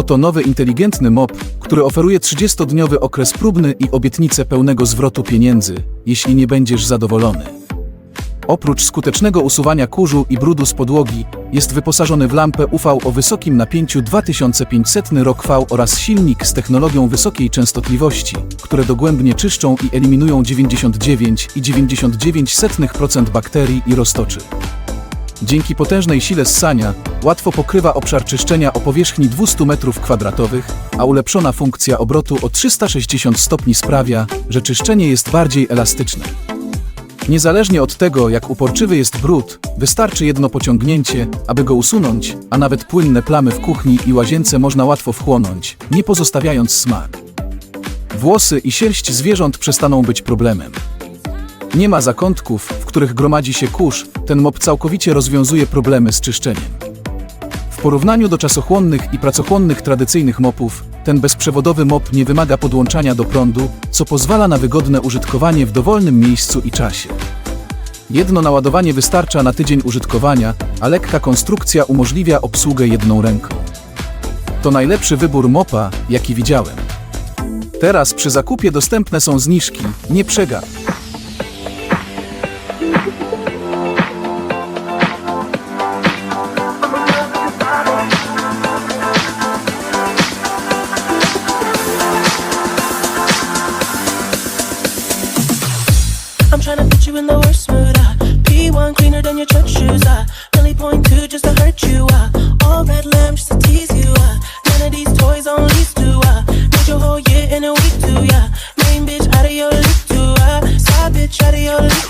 Oto nowy inteligentny mop, który oferuje 30-dniowy okres próbny i obietnicę pełnego zwrotu pieniędzy, jeśli nie będziesz zadowolony. Oprócz skutecznego usuwania kurzu i brudu z podłogi, jest wyposażony w lampę UV o wysokim napięciu 2500 rok V oraz silnik z technologią wysokiej częstotliwości, które dogłębnie czyszczą i eliminują 99,99% bakterii i roztoczy. Dzięki potężnej sile ssania łatwo pokrywa obszar czyszczenia o powierzchni 200 m2, a ulepszona funkcja obrotu o 360 stopni sprawia, że czyszczenie jest bardziej elastyczne. Niezależnie od tego, jak uporczywy jest brud, wystarczy jedno pociągnięcie, aby go usunąć, a nawet płynne plamy w kuchni i łazience można łatwo wchłonąć, nie pozostawiając smak. Włosy i sierść zwierząt przestaną być problemem. Nie ma zakątków, w których gromadzi się kurz, ten mop całkowicie rozwiązuje problemy z czyszczeniem. W porównaniu do czasochłonnych i pracochłonnych tradycyjnych mopów, ten bezprzewodowy mop nie wymaga podłączania do prądu, co pozwala na wygodne użytkowanie w dowolnym miejscu i czasie. Jedno naładowanie wystarcza na tydzień użytkowania, a lekka konstrukcja umożliwia obsługę jedną ręką. To najlepszy wybór mopa, jaki widziałem. Teraz przy zakupie dostępne są zniżki, nie przegap. I'm trying to put you in the worst mood. Uh. P1 cleaner than your church shoes. Uh. Millie point two just to hurt you. Uh. All red lamb just to tease you. Uh. None of these toys on lease do. Uh. made your whole year in a week too. Yeah, main bitch out of your league too. Uh. Side bitch out of your league.